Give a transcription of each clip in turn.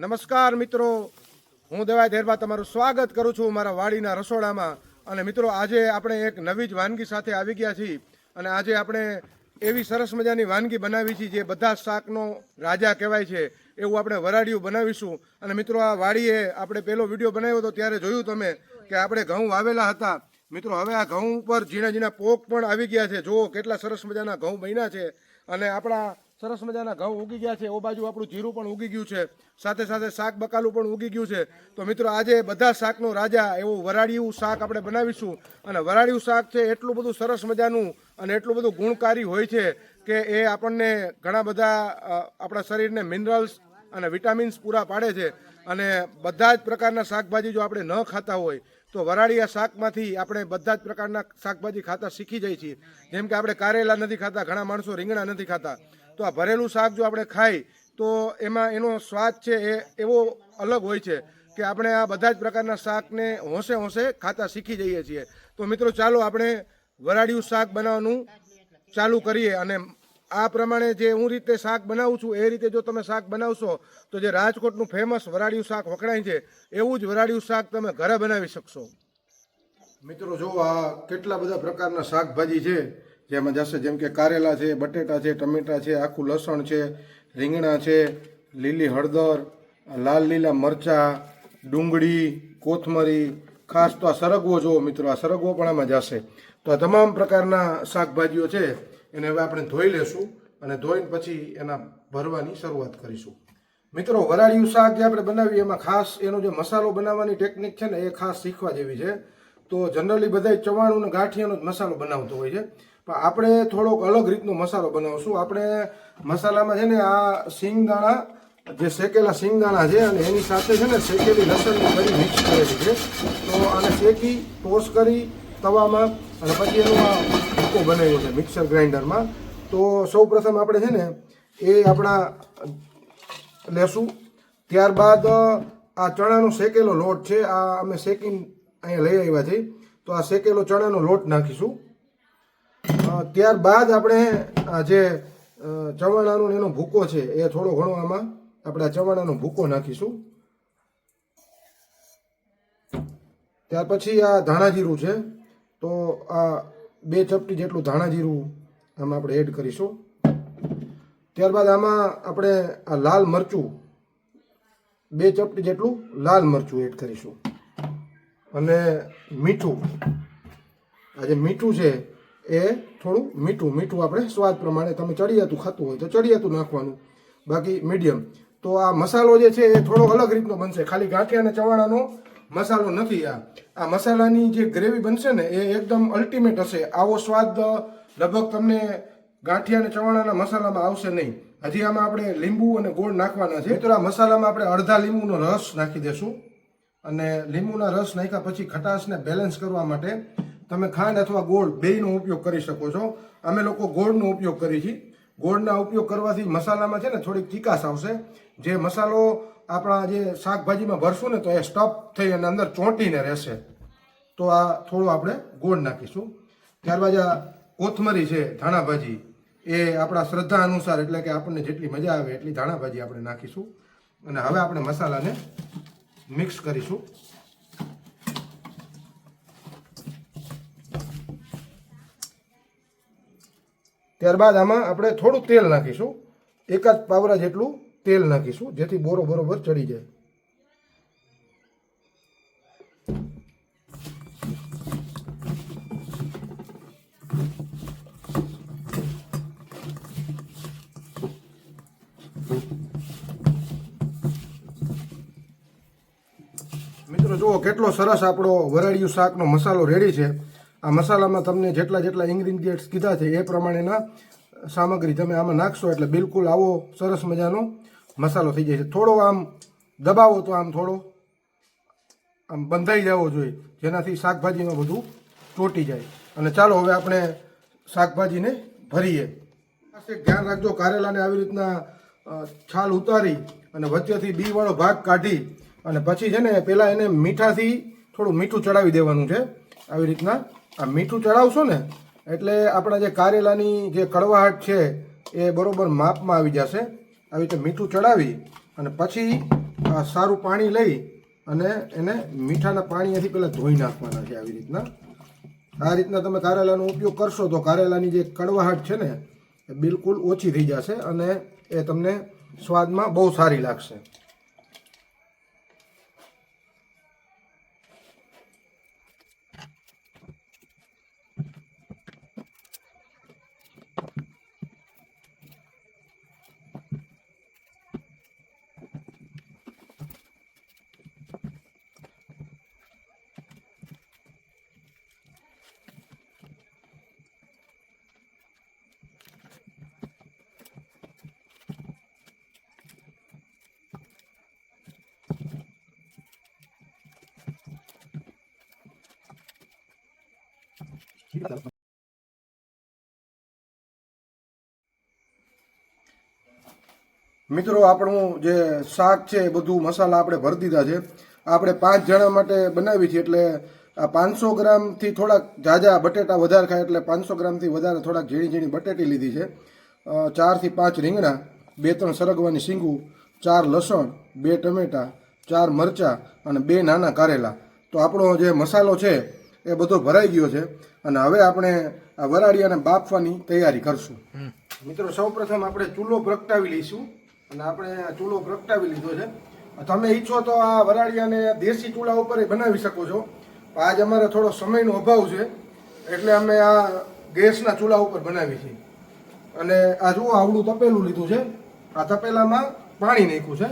નમસ્કાર મિત્રો. હું દેવાય ધેરબા તમારું સ્વાગત કરું છું મારા વાડીના રસોડામાં. અને મિત્રો, આજે આપણે એક નવી જ વાનગી સાથે આવી ગયા છીએ. અને આજે આપણે એવી સરસ મજાની વાનગી બનાવી છે જે બધા શાકનો રાજા કહેવાય છે. એવું આપણે વરાડિયું બનાવીશું. અને મિત્રો, આ વાડીએ આપણે પહેલો વીડિયો બનાવ્યો હતો, ત્યારે જોયું તમે કે આપણે ઘઉં વાવેલા હતા. મિત્રો, હવે આ ઘઉં ઉપર ઝીણા ઝીણા પોક પણ આવી ગયા છે. જુઓ કેટલા સરસ મજાના ઘઉં બન્યા છે. અને આપણા સરસ મજાના ઘઉં ઉગી ગયા છે. ઓ બાજુ આપણું જીરું પણ ઉગી ગયું છે. સાથે સાથે શાક બકાલું પણ ઉગી ગયું છે. તો મિત્રો, આજે બધા શાકનો રાજા એવું વરાળિયું શાક આપણે બનાવીશું. અને વરાળિયું શાક છે એટલું બધું સરસ મજાનું અને એટલું બધું ગુણકારી હોય છે કે એ આપણને ઘણા બધા આપણા શરીરને મિનરલ્સ અને વિટામિન્સ પૂરા પાડે છે. અને બધા જ પ્રકારના શાકભાજી જો આપણે ન ખાતા હોય, તો વરાળીયા શાકમાંથી આપણે બધા જ પ્રકારના શાકભાજી ખાતા શીખી જઈએ છીએ. જેમ કે આપણે કારેલા નથી ખાતા, ઘણા માણસો રીંગણા નથી ખાતા. તો આ ભરેલું શાક જો આપણે ખાઈ, તો એમાં એનો સ્વાદ છે એ એવો અલગ હોય છે કે આપણે આ બધા જ પ્રકારના શાકને હોંશે હોંશે ખાતા શીખી જઈએ છીએ. તો મિત્રો, ચાલો આપણે વરાળિયું શાક બનાવવાનું ચાલુ કરીએ અને આ પ્રમાણે જે હું રીતે શાક બનાવું છું, એ રીતે જો તમે શાક બનાવશો, તો જે રાજકોટનું ફેમસ વરાળિયું શાક વખણાય છે, એવું જ વરાળિયું શાક તમે ઘરે બનાવી શકશો. મિત્રો, જો આ કેટલા બધા પ્રકારના શાકભાજી છે જેમાં જશે, જેમ કે કારેલા છે, બટેટા છે, ટમેટા છે, આખું લસણ છે, રીંગણા છે, લીલી હળદર, લાલ લીલા મરચાં, ડુંગળી, કોથમરી, ખાસ તો આ સરગવો જુઓ મિત્રો, આ સરગવો પણ આમાં જશે. તો આ તમામ પ્રકારના શાકભાજીઓ છે, એને હવે આપણે ધોઈ લેશું અને ધોઈને પછી એના ભરવાની શરૂઆત કરીશું. મિત્રો, વરાળિયું શાક જે આપણે બનાવીએ, એમાં ખાસ એનો જે મસાલો બનાવવાની ટેકનિક છે ને, એ ખાસ શીખવા જેવી છે. તો જનરલી બધા ચવાણું અને ગાંઠિયાનો જ મસાલો બનાવતો હોય છે. પણ આપણે થોડોક અલગ રીતનો મસાલો બનાવશું. આપણે મસાલામાં છે ને આ સિંગદાણા જે શેકેલા સિંગદાણા છે અને એની સાથે છે ને શેકેલી લસણની કરી મિક્સ કરેલી છે. તો આને શેકી, ટોસ કરી તવામાં અને પછી એનો આ ભૂકો બનાવ્યો છે મિક્સર ગ્રાઇન્ડરમાં. તો સૌ પ્રથમ આપણે છે ને એ આપણા લેશું. ત્યારબાદ આ ચણાનો શેકેલો લોટ છે, આ અમે શેકીને અહીંયા લઈ આવ્યા છીએ. તો આ શેકેલો ચણાનો લોટ નાખીશું. ત્યારબાદ આપણે આ જે ચવાણાનો એનો ભૂકો છે, એ થોડો ઘણો આમાં આપણે ચવાણાનો ભૂકો નાખીશું. ત્યાર પછી આ ધાણા જીરું છે, તો આ બે ચપટી જેટલું ધાણા જીરું આમાં આપણે એડ કરીશું. ત્યારબાદ આમાં આપણે આ લાલ મરચું, બે ચપટી જેટલું લાલ મરચું એડ કરીશું. અને મીઠું, આ જે મીઠું છે એ થોડું મીઠું મીઠું આપણે સ્વાદ પ્રમાણે તમે ચડિયાતું ખાતું હોય તો ચડિયાતું નાખવાનું. બાકી મીડિયમ તો આ મસાલો જે છે એ થોડો અલગ રીતનો બનશે. ખાલી ગાંઠિયા અને ચવાણાનો મસાલો નથી આ. આ મસાલાની જે ગ્રેવી બનશે ને, એ એકદમ અલ્ટિમેટ હશે. આવો સ્વાદ લગભગ તમને ગાંઠિયા અને ચવાણાના મસાલામાં આવશે નહીં. હજી આમાં આપણે લીંબુ અને ગોળ નાખવાના છે. તો આ મસાલામાં આપણે અડધા લીંબુનો રસ નાખી દેશું. અને લીંબુના રસ નાખ્યા પછી ખટાશને બેલેન્સ કરવા માટે તમે ખાંડ અથવા ગોળ બેયનો ઉપયોગ કરી શકો છો. અમે લોકો ગોળનો ઉપયોગ કરીએ છીએ. ગોળના ઉપયોગ કરવાથી મસાલામાં છે ને થોડીક ચીકાશ આવશે. જે મસાલો આપણા જે શાકભાજીમાં ભરશું ને તો એ સ્ટફ થઈ અને અંદર ચોંટીને રહેશે. તો આ થોડું આપણે ગોળ નાખીશું. ત્યારબાદ આ કોથમરી છે ધાણા ભાજી એ આપણા શ્રદ્ધા અનુસાર એટલે કે આપણને જેટલી મજા આવે એટલી ધાણા ભાજી આપણે નાખીશું. અને હવે આપણે મસાલાને મિક્સ કરીશું. ત્યારબાદ આમાં આપણે થોડું તેલ નાખીશું. એકાદ પાવરા જેટલું તેલ નાખીશું, જેથી બોરો બરોબર ચડી જાય. મિત્રો, જુઓ કેટલો સરસ આપણો વરાળિયું શાકનો મસાલો રેડી છે. આ મસાલામાં તમને જેટલા જેટલા ઇન્ગ્રીડિયન્ટ્સ કીધા છે, એ પ્રમાણેના સામગ્રી તમે આમાં નાખશો એટલે બિલકુલ આવો સરસ મજાનો મસાલો થઈ જાય છે થોડો આમ દબાવો તો આમ થોડો આમ બંધાઈ જવો જોઈએ, જેનાથી શાકભાજીમાં બધું ચોટી જાય. અને ચાલો હવે આપણે શાકભાજીને ભરીએ. ધ્યાન રાખજો, કારેલાને આવી રીતના છાલ ઉતારી અને વચ્ચેથી બી વાળો ભાગ કાઢી અને પછી છે ને પહેલાં એને મીઠાથી થોડું મીઠું ચડાવી દેવાનું છે. આવી રીતના આ મીઠું ચડાવશો ને, એટલે આપણા જે કારેલાની જે કડવાહટ છે, એ બરાબર માપમાં આવી જશે. આવી રીતે મીઠું ચડાવી અને પછી સારું પાણી લઈ અને એને મીઠાના પાણીથી પહેલાં ધોઈ નાખવાના છે આવી રીતના. આ રીતના તમે કારેલાનો ઉપયોગ કરશો તો કારેલાની જે કડવાહટ છે ને, એ બિલકુલ ઓછી થઈ જશે અને એ તમને સ્વાદમાં બહુ સારી લાગશે. મિત્રો, આપણું જે શાક છે એ બધું મસાલા આપણે ભરી દીધા છે. આપણે પાંચ જણા માટે બનાવી છે, એટલે આ પાંચસો ગ્રામથી થોડાક ઝાઝા બટેટા વધારે ખાય, એટલે પાંચસો ગ્રામથી વધારે થોડાક ઝીણી ઝીણી બટેટી લીધી છે. ચારથી પાંચ રીંગણા, બે ત્રણ સરગવાની શીંગું, ચાર લસણ, બે ટમેટાં, ચાર મરચાં અને બે નાના કારેલા. તો આપણો જે મસાલો છે એ બધો ભરાઈ ગયો છે. અને હવે આપણે આ વરાળિયાને બાફવાની તૈયારી કરશું. મિત્રો સૌપ્રથમ આપણે ચૂલો પ્રગટાવી લઈશું. અને આપણે ચૂલો પ્રગટાવી લીધો છે. તમે ઈચ્છો તો આ વરાળિયાને દેશી ચૂલા ઉપર બનાવી શકો છો. આજ અમારે થોડો સમયનો અભાવ છે. એટલે અમે આ ગેસના ચૂલા ઉપર બનાવી છીએ. અને આ જુઓ આવડું તપેલું લીધું છે. આ તપેલામાં પાણી નાખ્યું છે.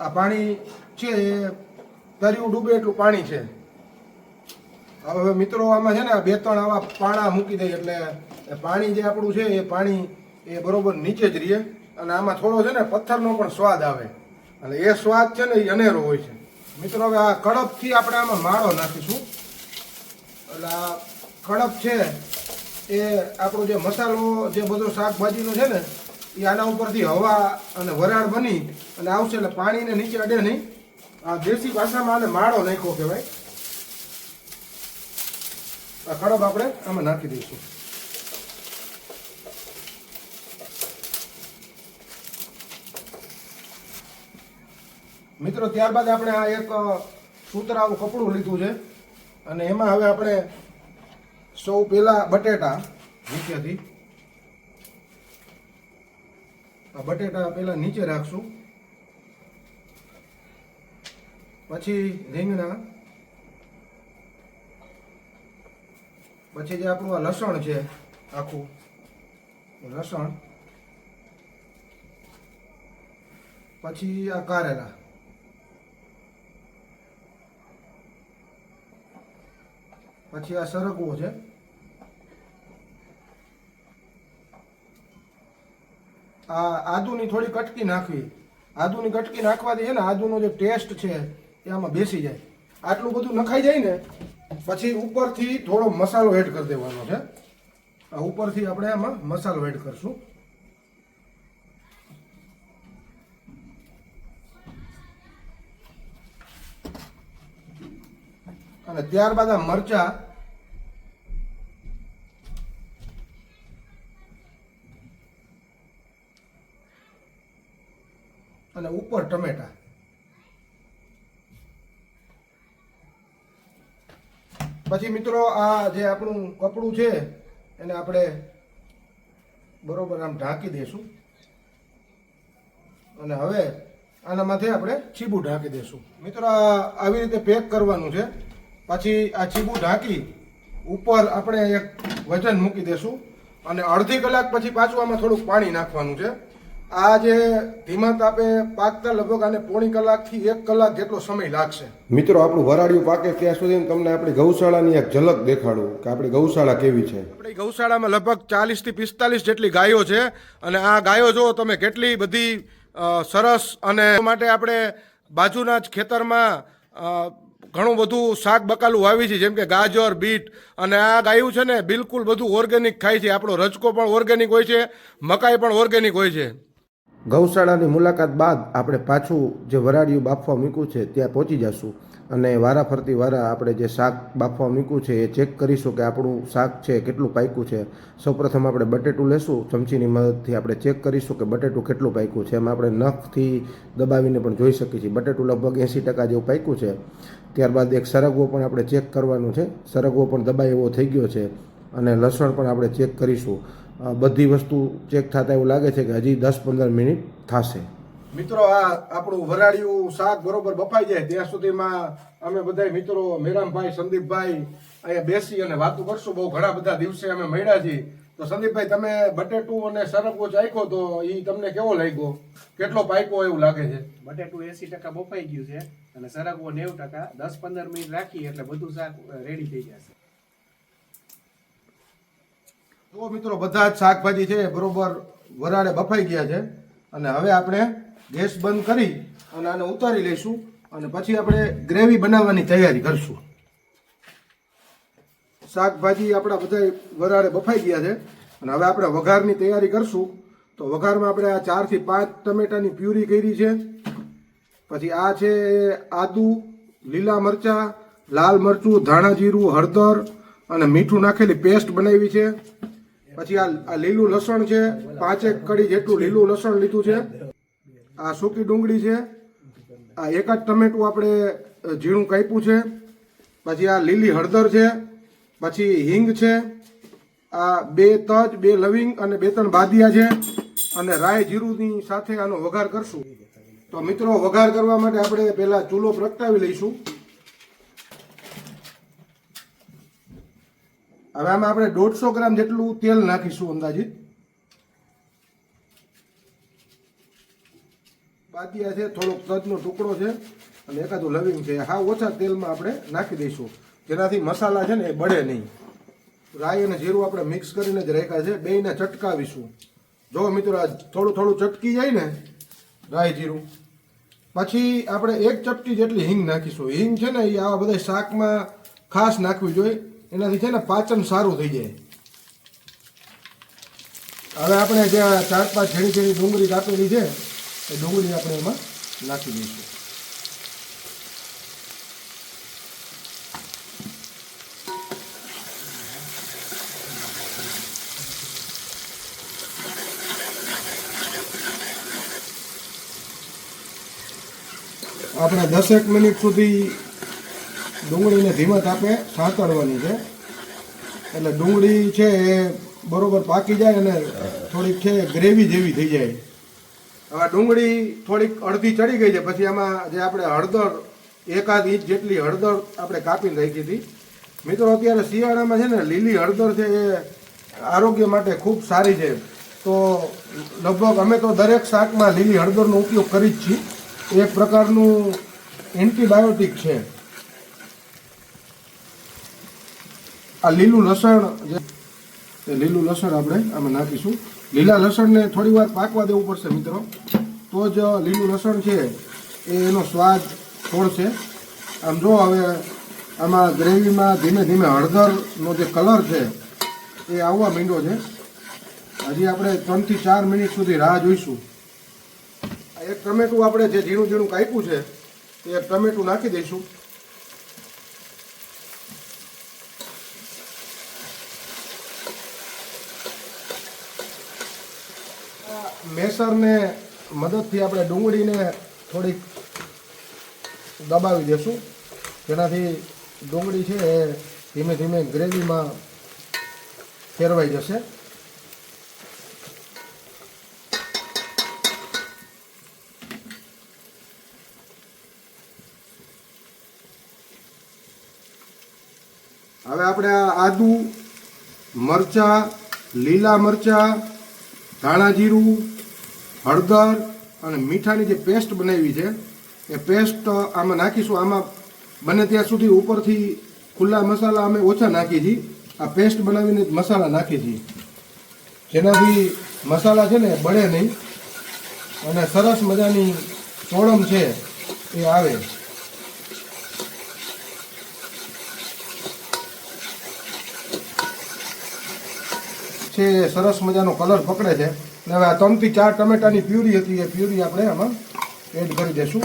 આ પાણી છે એ તર્યું ડૂબે એટલું પાણી છે. હવે મિત્રો, આમાં છે ને બે ત્રણ આવા પાણા મૂકી દઈએ એટલે પાણી જે આપણું છે, એ પાણી એ બરોબર નીચે જ રહીએ અને આમાં થોડો છે ને પથ્થરનો પણ સ્વાદ આવે. અને એ સ્વાદ છે ને એ અનેરો હોય છે. મિત્રો, હવે આ કડપથી આપણે આમાં માળો નાખીશું. એટલે આ કડપ છે એ આપણો જે મસાલો, જે બધો શાકભાજીનો છે ને, એ આના ઉપરથી હવા અને વરાળ બની અને આવશે એટલે પાણીને નીચે અડે નહીં. આ દેશી ભાષામાં આને માળો નાખ્યો કહેવાય. આ કડબ આપણે આમાં નાખી દઈશું. મિત્રો, ત્યારબાદ આપણે આ એક સુતરાવું કપડું લીધું છે. અને એમાં હવે આપણે સૌ પહેલા બટેટા નીચેથી. આ બટેટા પહેલા નીચે રાખશું. પછી રીંગણા પછી જે આપણું આ લસણ છે, આખું, લસણ, પછી આ કારેલા. પછી આ સરગવો છે. આ આદુની થોડી કટકી નાખવી. આદુની કટકી નાખવાથી છે ને આદુનો જે ટેસ્ટ છે એ આમાં બેસી જાય. આટલું બધું નખાઈ જાય ને પછી ઉપરથી થોડો મસાલો એડ કરી દેવાનો છે. આ ઉપરથી આપણે આમાં મસાલો એડ કરશું. અને ત્યારબાદ આ મરચા પછી મિત્રો આ જે આપણું કપડું છે, એને આપણે બરોબર આમ ઢાંકી દઈશું. અને હવે આના માથે આપણે ચીબું ઢાંકી દઈશું. મિત્રો આવી રીતે પેક કરવાનું છે. પછી આ ચીબું ઢાંકી ઉપર આપણે એક વજન મૂકી દઈશું. અને અડધી કલાક પછી પાછું આમાં થોડુંક પાણી નાખવાનું છે. આ જે ધીમા તાપે પાકતા લગભગ આને પોણી કલાકથી એક કલાક જેટલો સમય લાગશે. મિત્રો આપણું વરાળિયું પાકે ત્યાં સુધી તમને આપણી ગૌશાળાની એક ઝલક દેખાડું કે આપણી ગૌશાળા કેવી છે. આપણી ગૌશાળામાં લગભગ ચાલીસથી પિસ્તાલીસ જેટલી ગાયો છે અને આ ગાયો જો તમે કેટલી બધી સરસ અને માટે આપણે બાજુના જ ખેતરમાં ઘણું બધું શાક બકાલું વાવી છે જેમ કે ગાજર બીટ અને આ ગાયું છે ને બિલકુલ બધું ઓર્ગેનિક ખાય છે. આપણો રજકો પણ ઓર્ગેનિક હોય છે મકાઈ પણ ઓર્ગેનિક હોય છે. ગૌશાળાની મુલાકાત બાદ આપણે પાછું જે વરાળિયું બાફવા મૂક્યું છે ત્યાં પહોંચી જશું. અને વારા ફરતી વારા આપણે જે શાક બાફવા મૂક્યું છે એ ચેક કરીશું કે આપણું શાક છે કેટલું પાક્યું છે. સૌપ્રથમ આપણે બટેટું લેશું, ચમચીની મદદથી આપણે ચેક કરીશું કે બટેટું કેટલું પાક્યું છે. એમાં આપણે નખથી દબાવીને પણ જોઈ શકીએ છીએ. બટેટું લગભગ એંસી ટકા જેવું પાક્યું છે. ત્યારબાદ એક સરગવો પણ આપણે ચેક કરવાનું છે. સરગવો પણ દબાઈ એવો થઈ ગયો છે. અને લસણ પણ આપણે ચેક કરીશું. બધી વસ્તુ ચેક થતા એવું લાગે છે કે હજી દસ પંદર મિનિટ થશે. મિત્રો આ આપણું વરાળિયું શાક બરોબર બફાઈ જાય ત્યાં સુધીમાં અમે બધા મિત્રો મેરામભાઈ સંદીપભાઈ અહીંયા બેસી અને વાતો કરશું. બહુ ઘણા બધા દિવસે અમે મળ્યા છીએ. તો સંદીપભાઈ તમે બટેટું અને સરગવો ચાખ્યો તો એ તમને કેવો લાગ્યો? કેટલો પાક્યો એવું લાગે છે? બટેટું એસી ટકા બફાઈ ગયું છે અને સરગવો નેવું ટકા. દસ પંદર મિનિટ રાખી એટલે બધું શાક રેડી થઈ જશે. તો મિત્રો, બધા જ શાકભાજી છે બરોબર વરાળે બફાઈ ગયા છે. અને હવે આપણે ગેસ બંધ કરી અને આને ઉતારી લઈશું અને પછી આપણે ગ્રેવી બનાવવાની તૈયારી કરશું. શાકભાજી આપણા બધા વરાળે બફાઈ ગયા છે. અને હવે આપણે વઘારની તૈયારી કરશું. તો વઘારમાં આપણે આ ચારથી પાંચ ટમેટાની પ્યુરી કરી છે. પછી આ છે આદુ, લીલા મરચાં, લાલ મરચું, ધાણા જીરું, હળદર અને મીઠું નાખેલી પેસ્ટ બનાવી છે. પછી આ લીલું લસણ છે, પાંચેક કડી જેટલું લીલું લસણ લીધું છે. આ સૂકી ડુંગળી છે. આ એક જ ટમેટું આપણે ઝીણું કાપ્યું છે. પછી આ લીલી હળદર છે. પછી હિંગ છે. આ બે તજ, બે લવિંગ અને બે ત્રણ બાદિયા છે. અને રાય જીરુંની સાથે આનો વઘાર કરશું. તો મિત્રો, વઘાર કરવા માટે આપણે પહેલા ચૂલો પ્રગટાવી લઈશું. હવે આમાં આપણે દોઢસો ગ્રામ જેટલું તેલ નાખીશું અંદાજિત. બાદિયા છે થોડોક તજનો ટુકડો છે અને એકાદું લવિંગ છે. હા, ઓછા તેલમાં આપણે નાખી દઈશું. જેનાથી મસાલા છે ને એ બળે નહીં. રાઈ અને જીરું આપણે મિક્સ કરીને જ રાખ્યા છે. બેયને ચટકાવીશું. જો મિત્રો આ થોડું થોડું ચટકી જાય ને, રાઈ, જીરું, પછી આપણે એક ચપટી જેટલી હિંગ નાખીશું. હિંગ છે ને એ આવા બધા શાકમાં ખાસ નાખવી જોઈએ. એનાથી છે ને પાચન સારું થઈ જાય. હવે આપણે જે ચાર પાંચ ઝીણી ઝીણી ડુંગળી કાપેલી છે, એ ડુંગળી આપણે એમાં નાખી દઈશું. આપણે દસેક મિનિટ સુધી ડુંગળીને ધીમા તાપે સાંતળવાની છે. એટલે ડુંગળી છે એ બરોબર પાકી જાય અને થોડીક છે ગ્રેવી જેવી થઈ જાય. હવે ડુંગળી થોડીક અડધી ચડી ગઈ છે, પછી આમાં જે આપણે હળદર, એકાદ ઇંચ જેટલી હળદર આપણે કાપીને રાખી હતી. મિત્રો, અત્યારે શિયાળામાં છે ને લીલી હળદર છે એ આરોગ્ય માટે ખૂબ સારી છે. તો લગભગ અમે તો દરેક શાકમાં લીલી હળદરનો ઉપયોગ કરી જ છીએ. એક પ્રકારનું એન્ટીબાયોટિક છે. આ લીલું લસણ જે લીલું લસણ આપણે આમાં નાખીશું. લીલા લસણને થોડી વાર પાકવા દેવું પડશે મિત્રો. તો જ લીલું લસણ છે એ એનો સ્વાદ છોડશે આમ જો હવે આમાં ગ્રેવીમાં ધીમે ધીમે હળદરનો જે કલર છે એ આવવા માંડ્યો છે. હજી આપણે ત્રણથી ચાર મિનિટ સુધી રાહ જોઈશું. એક ટમેટું આપણે જે ઝીણું ઝીણું કાપ્યું છે, એ ટમેટું નાખી દઈશું. મેસરને મદદથી આપણે ડુંગળીને થોડીક દબાવી દેશું. જેનાથી ડુંગળી છે એ ધીમે ધીમે ગ્રેવીમાં ફેરવાઈ જશે. હવે આપણે આ આદુ મરચાં, લીલા મરચાં, ધાણા જીરું હળદર અને મીઠાની જે પેસ્ટ બનાવી છે, એ પેસ્ટ આમાં નાખીશું. આમાં બને ત્યાં સુધી ઉપરથી ખુલ્લા મસાલા અમે ઓછા નાખીએ છીએ. આ પેસ્ટ બનાવીને જ મસાલા નાખીએ છીએ. જેનાથી મસાલા છે ને બળે નહીં અને સરસ મજાની ચોળમ છે એ આવે. છે સરસ મજાનો કલર પકડે છે. હવે આ ત્રણથી ચાર ટમેટાની પ્યુરી હતી, એ પ્યુરી આપણે આમાં એડ કરી દઈશું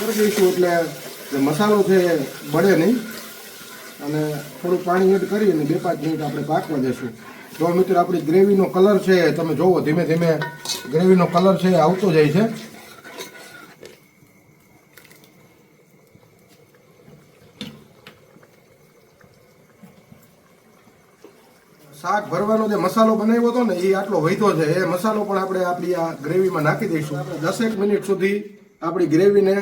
કરી દઈશું એટલે મસાલો છે એ બળે નહીં. અને થોડું પાણી એડ કરી અને બે પાંચ મિનિટ આપણે પાકવા દેશું. તો મિત્રો, આપણી ગ્રેવીનો કલર છે, તમે જોવો, ધીમે ધીમે ગ્રેવીનો કલર છે આવતો જાય છે. શાક ભરવાનો જે મસાલો બનાવ્યો હતો ને, એ આટલો વધ્યો છે. એ મસાલો પણ આપણે આપણી આ ગ્રેવીમાં નાખી દઈશું. આપણે દસેક મિનિટ સુધી આપણી ગ્રેવીને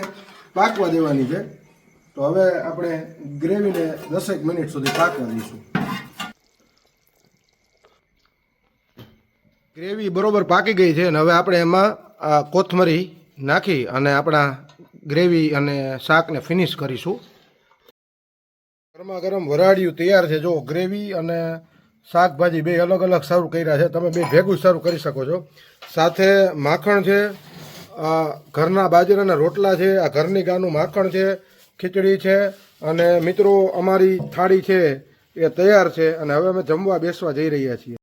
પાકવા દેવાની છે. તો હવે આપણે ગ્રેવીને દસેક મિનિટ સુધી પાકવા દઈશું. ગ્રેવી બરોબર પાકી ગઈ છે અને હવે આપણે એમાં કોથમરી નાખી અને આપણા ગ્રેવી અને શાકને ફિનિશ કરીશું. ગરમા ગરમ વરાળિયું તૈયાર છે. જો ગ્રેવી અને શાકભાજી બે અલગ અલગ સર્વ કર્યા છે. તમે બે ભેગું સર્વ કરી શકો છો. સાથે માખણ છે ઘરના બાજરાના રોટલા છે, આ ઘરની ગાનું માખણ છે, ખીચડી છે, અને મિત્રો અમારી થાળી છે એ તૈયાર છે અને હવે અમે જમવા બેસવા જઈ રહ્યા છીએ.